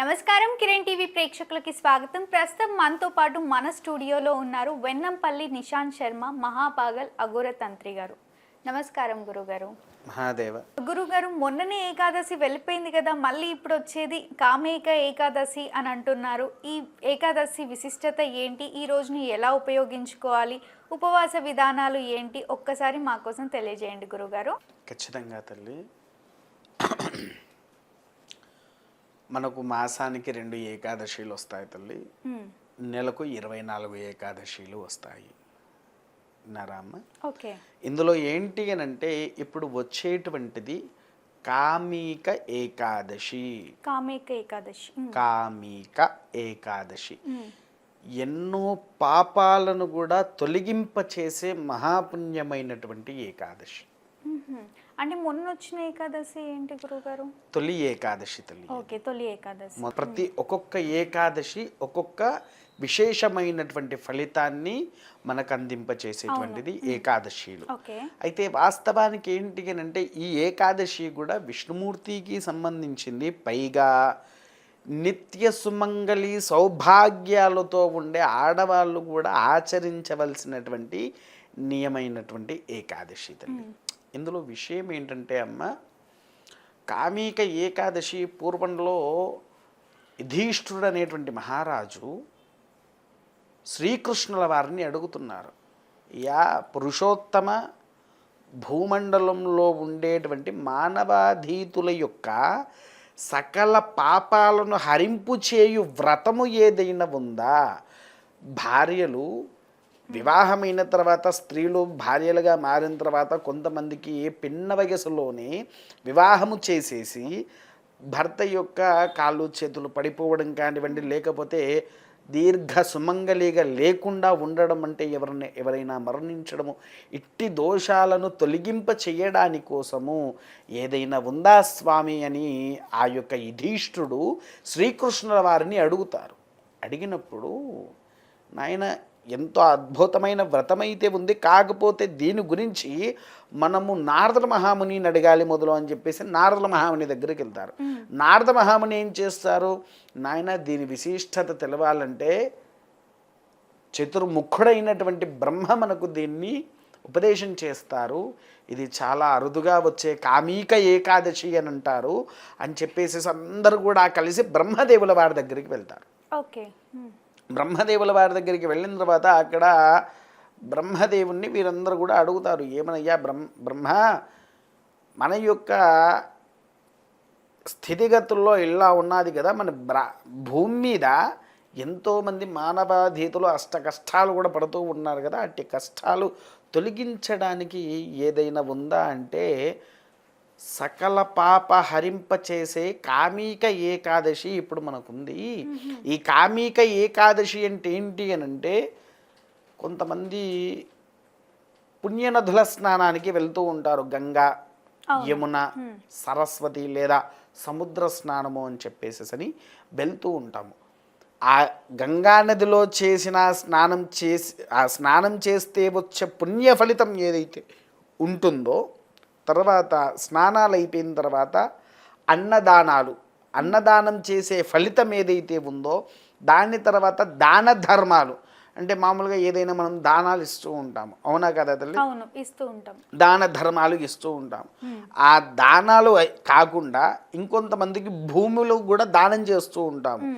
నమస్కారం కిరణ్ టీవీ ప్రేక్షకులకి స్వాగతం. ప్రస్తుతం మనతో పాటు మన స్టూడియోలో ఉన్నారు వెన్నంపల్లి నిశాంత్ శర్మ మహాపాగల్ అఘోర తంత్రి గారు. నమస్కారం గురుగారు. మహాదేవ. గురుగారు మొన్ననే ఏకాదశి వెళ్ళిపోయింది కదా మళ్ళీ ఇప్పుడు వచ్చేది కామేక ఏకాదశి అని అంటున్నారు. ఈ ఏకాదశి విశిష్టత ఏంటి? ఈ రోజుని ఎలా ఉపయోగించుకోవాలి? ఉపవాస విధానాలు ఏంటి? ఒక్కసారి మా కోసం తెలియజేయండి గురుగారు. ఖచ్చితంగా తల్లి. మనకు మాసానికి రెండు ఏకాదశీలు వస్తాయి తల్లి. నెలకు ఇరవై నాలుగు ఏకాదశీలు వస్తాయి విన్నారామ్మ ఓకే ఇందులో ఏంటి అని అంటే ఇప్పుడు వచ్చేటువంటిది కామిక ఏకాదశి కామేక ఏకాదశి. కామిక ఏకాదశి. ఎన్నో పాపాలను కూడా తొలగింపచేసే మహాపుణ్యమైనటువంటి ఏకాదశి. అంటే మొన్న వచ్చిన ఏకాదశి ఏంటి గురుగారు తొలి ఏకాదశి తల్లి ఓకే తొలి ఏకాదశి. ప్రతి ఒక్కొక్క ఏకాదశి ఒక్కొక్క విశేషమైనటువంటి ఫలితాన్ని మనకు అందింపచేసేటువంటిది ఏకాదశిలు. అయితే వాస్తవానికి ఏంటి అని అంటే ఈ ఏకాదశి కూడా విష్ణుమూర్తికి సంబంధించింది. పైగా నిత్య సుమంగళి సౌభాగ్యాలతో ఉండే ఆడవాళ్ళు కూడా ఆచరించవలసినటువంటి నియమైనటువంటి ఏకాదశి తల్లి. ఇందులో విషయం ఏంటంటే అమ్మ కామిక ఏకాదశి పూర్వంలో యుధీష్ఠుడు అనేటువంటి మహారాజు శ్రీకృష్ణుల వారిని అడుగుతున్నారు. యా పురుషోత్తమ భూమండలంలో ఉండేటువంటి మానవాధీతుల యొక్క సకల పాపాలను హరింపు చేయు వ్రతము ఏదైనా ఉందా? భార్యలు వివాహమైన తర్వాత స్త్రీలు భార్యలుగా మారిన తర్వాత కొంతమందికి పిన్న వయసులోనే వివాహము చేసేసి భర్త యొక్క కాళ్ళు చేతులు పడిపోవడం కానివ్వండి లేకపోతే దీర్ఘ సుమంగళిగా లేకుండా ఉండడం అంటే ఎవరిని ఎవరైనా మరణించడము ఇట్టి దోషాలను తొలగింప చేయడాని కోసము ఏదైనా ఉందా స్వామి అని ఆ యొక్క యుధిష్ఠుడు శ్రీకృష్ణుల వారిని అడుగుతారు. అడిగినప్పుడు నాయన ఎంతో అద్భుతమైన వ్రతమైతే ఉంది. కాకపోతే దీని గురించి మనము నారద మహామునిని అడగాలి మొదలు అని చెప్పేసి నారద మహాముని దగ్గరికి వెళ్తారు. నారద మహాముని ఏం చేస్తారు? నాయన దీని విశిష్టత తెలవాలంటే చతుర్ముఖుడైనటువంటి బ్రహ్మ మనకు దీన్ని ఉపదేశం చేస్తారు. ఇది చాలా అరుదుగా వచ్చే కామీక ఏకాదశి అని అంటారు. అని చెప్పేసి అందరూ కూడా కలిసి బ్రహ్మదేవుల వారి దగ్గరికి వెళ్తారు. ఓకే. బ్రహ్మదేవుల వారి దగ్గరికి వెళ్ళిన తర్వాత అక్కడ బ్రహ్మదేవుణ్ణి వీరందరూ కూడా అడుగుతారు. ఏమనయ్యా బ్రహ్మ బ్రహ్మ మన యొక్క స్థితిగతుల్లో ఇలా ఉన్నది కదా మన బ్ర భూమి మీద ఎంతోమంది మానవాధీతులు అష్ట కష్టాలు కూడా పడుతూ ఉన్నారు కదా అట్టి కష్టాలు తొలగించడానికి ఏదైనా ఉందా అంటే సకల పాప హరింప చేసే కామిక ఏకాదశి ఇప్పుడు మనకుంది. ఈ కామిక ఏకాదశి అంటే ఏంటి అని అంటే కొంతమంది పుణ్యనదుల స్నానానికి వెళ్తూ ఉంటారు. గంగా యమున సరస్వతి లేదా సముద్ర స్నానము అని చెప్పేసి అని వెళ్తూ ఉంటాము. ఆ గంగా నదిలో చేసిన స్నానం చేసి ఆ స్నానం చేస్తే వచ్చే పుణ్య ఫలితం ఏదైతే ఉంటుందో తర్వాత స్నానాలు అయిపోయిన తర్వాత అన్నదానాలు. అన్నదానం చేసే ఫలితం ఏదైతే ఉందో దాని తర్వాత దాన ధర్మాలు. అంటే మామూలుగా ఏదైనా మనం దానాలు ఇస్తూ ఉంటాము అవునా కదా తల్లి? అవును ఇస్తూ ఉంటాం. దాన ధర్మాలు ఇస్తూ ఉంటాం. ఆ దానాలు కాకుండా ఇంకొంతమందికి భూములు కూడా దానం చేస్తూ ఉంటాము.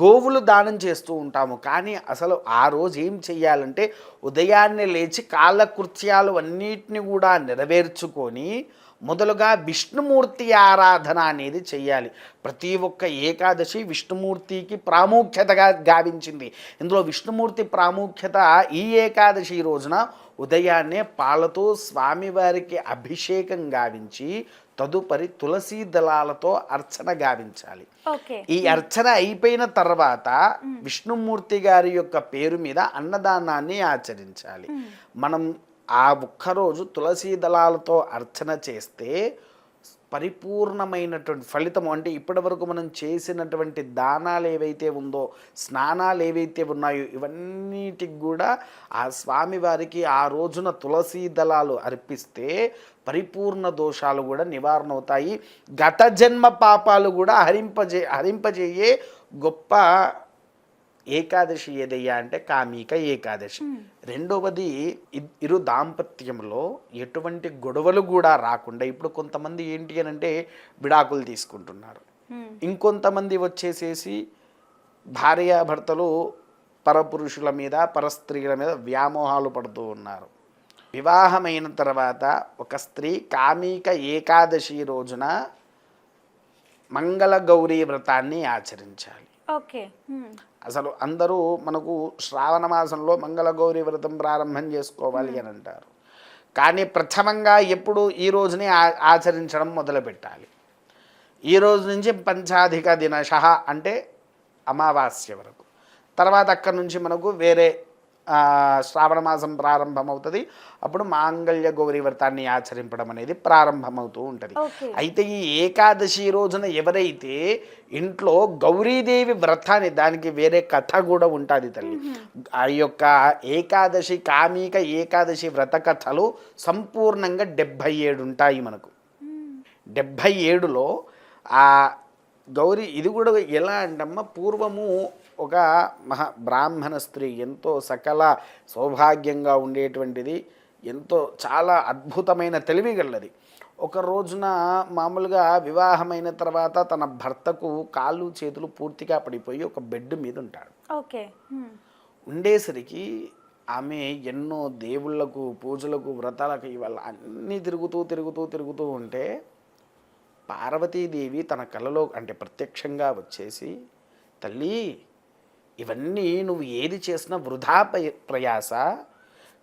గోవులు దానం చేస్తూ ఉంటాము. కానీ అసలు ఆ రోజు ఏం చెయ్యాలంటే ఉదయాన్నే లేచి కాలకృత్యాలు అన్నిటిని కూడా నెరవేర్చుకొని మొదలుగా విష్ణుమూర్తి ఆరాధన అనేది చెయ్యాలి. ప్రతి ఒక్క ఏకాదశి విష్ణుమూర్తికి ప్రాముఖ్యతగా గావించింది. ఇందులో విష్ణుమూర్తి ప్రాముఖ్యత ఈ ఏకాదశి రోజున ఉదయాన్నే పాలతో స్వామివారికి అభిషేకం గావించి తదుపరి తులసీ దళాలతో అర్చన గావించాలి. ఈ అర్చన అయిపోయిన తర్వాత విష్ణుమూర్తి గారి యొక్క పేరు మీద అన్నదానాన్ని ఆచరించాలి. మనం ఆ ఒక్కరోజు తులసీ దళాలతో అర్చన చేస్తే పరిపూర్ణమైనటువంటి ఫలితం అంటే ఇప్పటి వరకు మనం చేసినటువంటి దానాలు ఏవైతే ఉందో స్నానాలు ఏవైతే ఉన్నాయో ఇవన్నిటికి కూడా ఆ స్వామివారికి ఆ రోజున తులసీ దళాలు అర్పిస్తే పరిపూర్ణ దోషాలు కూడా నివారణ అవుతాయి గత జన్మ పాపాలు కూడా హరింపజే హరింపజేయే గొప్ప ఏకాదశి ఏదయ్యా అంటే కామిక ఏకాదశి. రెండవది ఇరు దాంపత్యంలో ఎటువంటి గొడవలు కూడా రాకుండా ఇప్పుడు కొంతమంది ఏంటి అని అంటే విడాకులు తీసుకుంటున్నారు. ఇంకొంతమంది వచ్చేసేసి భార్యాభర్తలు పరపురుషుల మీద పరస్త్రీల మీద వ్యామోహాలు పడుతూ ఉన్నారు. వివాహమైన తర్వాత ఒక స్త్రీ కామిక ఏకాదశి రోజున మంగళ గౌరీ వ్రతాన్ని ఆచరించాలి. ఓకే. అసలు అందరూ మనకు శ్రావణ మాసంలో మంగళగౌరి వ్రతం ప్రారంభం చేసుకోవాలి అని అంటారు కానీ ప్రథమంగా ఎప్పుడు ఈ రోజునే ఆచరించడం మొదలు పెట్టాలి ఈ రోజు నుంచి పంచాధిక దినశ అంటే అమావాస్య వరకు. తర్వాత అక్కడి నుంచి మనకు వేరే శ్రావణ మాసం ప్రారంభమవుతుంది. అప్పుడు మాంగళ్య గౌరీ వ్రతాన్ని ఆచరింపడం అనేది ప్రారంభమవుతూ ఉంటుంది. అయితే ఈ ఏకాదశి రోజున ఎవరైతే ఇంట్లో గౌరీదేవి వ్రతాన్ని దానికి వేరే కథ కూడా ఉంటుంది తల్లి. ఆ యొక్క ఏకాదశి కామిక ఏకాదశి వ్రత కథలు సంపూర్ణంగా డెబ్భై ఏడు ఉంటాయి మనకు. డెబ్భై ఏడులో ఆ గౌరీ ఇది కూడా ఎలా అంటమ్మా పూర్వము ఒక మహా బ్రాహ్మణ స్త్రీ ఎంతో సకల సౌభాగ్యంగా ఉండేటువంటిది ఎంతో చాలా అద్భుతమైన తెలివి గలది. ఒక రోజున మామూలుగా వివాహమైన తర్వాత తన భర్తకు కాళ్ళు చేతులు పూర్తిగా పడిపోయి ఒక బెడ్ మీద ఉంటాడు. ఓకే. ఉండేసరికి ఆమె ఎన్నో దేవుళ్ళకు పూజలకు వ్రతాలకు ఇవాళ అన్నీ తిరుగుతూ తిరుగుతూ తిరుగుతూ ఉంటే పార్వతీదేవి తన కలలో అంటే ప్రత్యక్షంగా వచ్చేసి తల్లి ఇవన్నీ నువ్వు ఏది చేసినా వృధా ప్రయాస.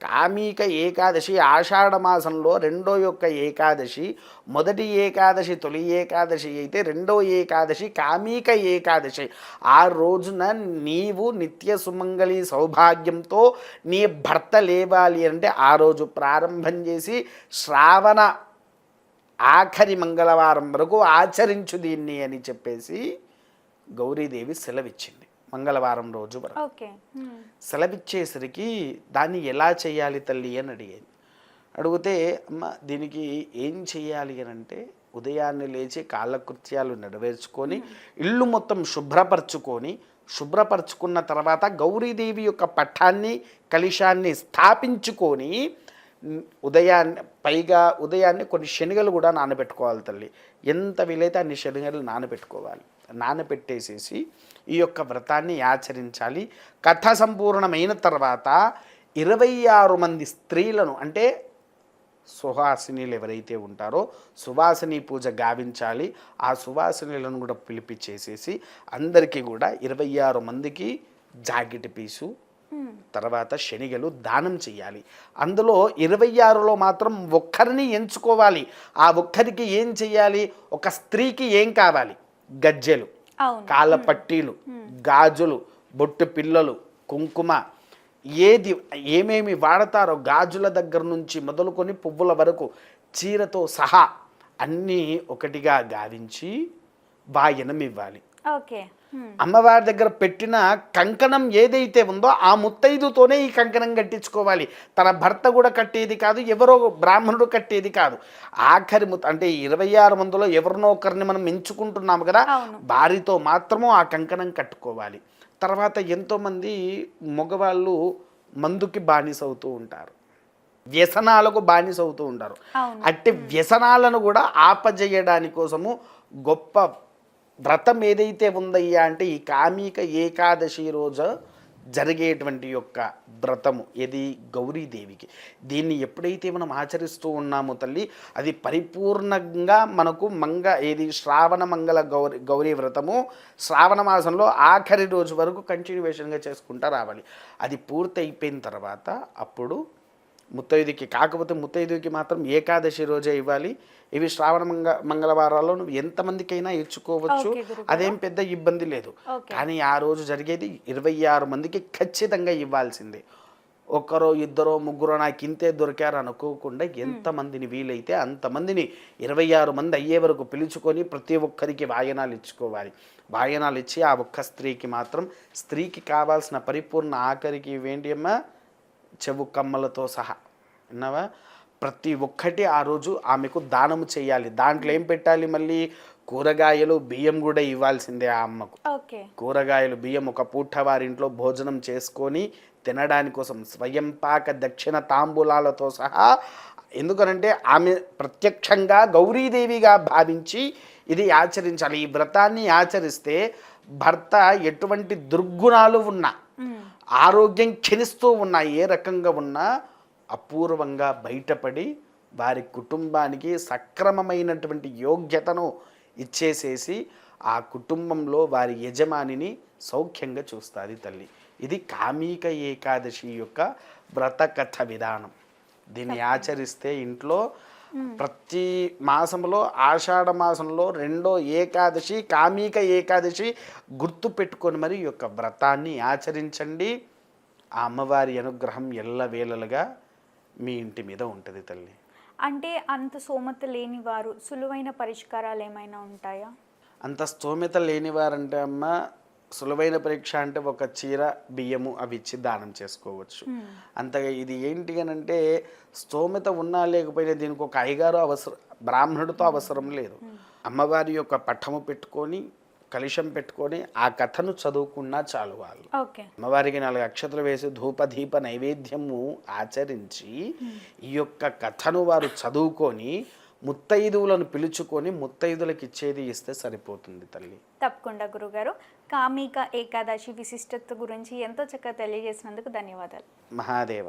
కామిక ఏకాదశి ఆషాఢమాసంలో రెండో యొక్క ఏకాదశి మొదటి ఏకాదశి తొలి ఏకాదశి అయితే రెండో ఏకాదశి కామిక ఏకాదశి. ఆ రోజున నీవు నిత్య సుమంగళి సౌభాగ్యంతో నీ భర్త లేవాలి అంటే ఆ రోజు ప్రారంభం చేసి శ్రావణ ఆఖరి మంగళవారం వరకు ఆచరించు దీన్ని అని చెప్పేసి గౌరీదేవి సెలవిచ్చింది. మంగళవారం రోజు వరకు. సెలవిచ్చేసరికి దాన్ని ఎలా చేయాలి తల్లి అని అడిగేది. అడిగితే అమ్మ దీనికి ఏం చేయాలి అని అంటే ఉదయాన్నే లేచి కాలకృత్యాలు నెరవేర్చుకొని ఇల్లు మొత్తం శుభ్రపరచుకొని శుభ్రపరచుకున్న తర్వాత గౌరీదేవి యొక్క పట్టాన్ని కలిశాన్ని స్థాపించుకొని ఉదయాన్నే పైగా ఉదయాన్నే కొన్ని శనగలు కూడా నానబెట్టుకోవాలి తల్లి. ఎంత వీలైతే అన్ని శనగలు నానబెట్టుకోవాలి. నానబెట్టేసేసి ఈ యొక్క వ్రతాన్ని ఆచరించాలి. కథ సంపూర్ణమైన తర్వాత ఇరవై ఆరు మంది స్త్రీలను అంటే సుహాసినీలు ఎవరైతే ఉంటారో సువాసిని పూజ గావించాలి. ఆ సువాసినీలను కూడా పిలిపించేసేసి అందరికీ కూడా ఇరవై ఆరు మందికి జాకెట్ పీసు. తర్వాత శనిగలు దానం చేయాలి అందులో ఇరవై ఆరులో మాత్రం ఒక్కరిని ఎంచుకోవాలి. ఆ ఒక్కరికి ఏం చేయాలి ఒక స్త్రీకి ఏం కావాలి? గజ్జెలు కాళ్ళ పట్టీలు గాజులు బొట్టు పిల్లలు కుంకుమ ఏది ఏమేమి వాడతారో గాజుల దగ్గర నుంచి మొదలుకొని పువ్వుల వరకు చీరతో సహా అన్నీ ఒకటిగా గావించి వాయనం ఇవ్వాలి. ఓకే. అమ్మవారి దగ్గర పెట్టిన కంకణం ఏదైతే ఉందో ఆ ముత్తైదుతోనే ఈ కంకణం కట్టించుకోవాలి. తన భర్త కూడా కట్టేది కాదు ఎవరో బ్రాహ్మణుడు కట్టేది కాదు. ఆఖరి ముత్త అంటే ఇరవై ఆరు మందిలో ఎవరినో ఒకరిని మనం ఎంచుకుంటున్నాము కదా. వారితో మాత్రము ఆ కంకణం కట్టుకోవాలి. తర్వాత ఎంతోమంది మగవాళ్ళు మందుకి బానిస అవుతూ ఉంటారు. వ్యసనాలకు బానిస అవుతూ ఉంటారు. అట్టి వ్యసనాలను కూడా ఆపజేయడాని కోసము గొప్ప వ్రతం ఏదైతే ఉందయ్యా అంటే ఈ కామిక ఏకాదశి రోజు జరిగేటువంటి యొక్క వ్రతము ఇది గౌరీదేవికి. దీన్ని ఎప్పుడైతే మనం ఆచరిస్తూ ఉన్నామో తల్లి అది పరిపూర్ణంగా మనకు మంగ ఏది శ్రావణ మంగళ గౌరీ గౌరీ వ్రతము శ్రావణ మాసంలో ఆఖరి రోజు వరకు కంటిన్యూవేషన్గా చేసుకుంటా రావాలి. అది పూర్తి అయిపోయిన తర్వాత అప్పుడు ముత్తైదుకి కాకపోతే ముత్తైదుకి మాత్రం ఏకాదశి రోజే ఇవ్వాలి. ఇవి శ్రావణ మంగ మంగళవారాల్లో నువ్వు ఎంతమందికైనా ఇచ్చుకోవచ్చు. అదేం పెద్ద ఇబ్బంది లేదు. కానీ ఆ రోజు జరిగేది ఇరవై ఆరు మందికి ఖచ్చితంగా ఇవ్వాల్సిందే. ఒకరో ఇద్దరో ముగ్గురో నాకు ఇంతే దొరికారు అనుకోకుండా ఎంతమందిని వీలైతే అంతమందిని ఇరవై ఆరు మంది అయ్యే వరకు పిలుచుకొని ప్రతి ఒక్కరికి వాయనాలు ఇచ్చుకోవాలి. వాయనాలు ఇచ్చి ఆ ఒక్క స్త్రీకి మాత్రం స్త్రీకి కావాల్సిన పరిపూర్ణ ఆఖరికి ఇవేంటి అమ్మా? చెవు కమ్మలతో సహా. విన్నావా? ప్రతి ఒక్కటి ఆ రోజు ఆమెకు దానము చేయాలి. దాంట్లో ఏం పెట్టాలి మళ్ళీ? కూరగాయలు బియ్యం కూడా ఇవ్వాల్సిందే ఆ అమ్మకు. కూరగాయలు బియ్యం ఒక పూట వారింట్లో భోజనం చేసుకొని తినడానికి కోసం స్వయం పాక దక్షిణ తాంబూలాలతో సహా ఎందుకనంటే ఆమె ప్రత్యక్షంగా గౌరీదేవిగా భావించి ఇది ఆచరించాలి. ఈ వ్రతాన్ని ఆచరిస్తే భర్త ఎటువంటి దుర్గుణాలు ఉన్నా ఆరోగ్యం క్షీణిస్తూ ఉన్నా ఏ రకంగా ఉన్నా అపూర్వంగా బయటపడి వారి కుటుంబానికి సక్రమమైనటువంటి యోగ్యతను ఇచ్చేసేసి ఆ కుటుంబంలో వారి యజమానిని సౌఖ్యంగా చూస్తుంది తల్లి. ఇది కామీక ఏకాదశి యొక్క వ్రత కథ విధానం. దీన్ని ఆచరిస్తే ఇంట్లో ప్రతి మాసంలో ఆషాఢ మాసంలో రెండో ఏకాదశి కామీక ఏకాదశి గుర్తు పెట్టుకొని మరి యొక్క వ్రతాన్ని ఆచరించండి. ఆ అమ్మవారి అనుగ్రహం ఎల్లవేళలుగా మీ ఇంటి మీద ఉంటుంది తల్లి. అంటే అంత సోమత లేని వారు సులువైన పరిష్కారాలు ఏమైనా ఉంటాయా? అంత స్తోమత లేనివారంటే అమ్మ సులువైన పరీక్ష అంటే ఒక చీర బియ్యము అవి ఇచ్చి దానం చేసుకోవచ్చు. అంతగా ఇది ఏంటి అని అంటే స్తోమత ఉన్నా లేకపోయినా దీనికి ఒక అయ్యగారు అవసరం బ్రాహ్మణుడితో అవసరం లేదు. అమ్మవారి యొక్క పట్టము పెట్టుకొని కలుషం పెట్టుకొని ఆ కథను చదువుకున్నా చాలు వాళ్ళు. ఓకే. అమ్మవారికి నాలుగు అక్షతలు వేసి ధూపదీప నైవేద్యము ఆచరించి ఈ యొక్క కథను వారు చదువుకొని ముత్తైదువులను పిలుచుకొని ముత్తైదులకు ఇచ్చేది ఇస్తే సరిపోతుంది తల్లి. తప్పకుండా గురుగారు. కామిక ఏకాదశి విశిష్టత గురించి ఎంతో చక్కగా తెలియజేసినందుకు ధన్యవాదాలు. మహాదేవ.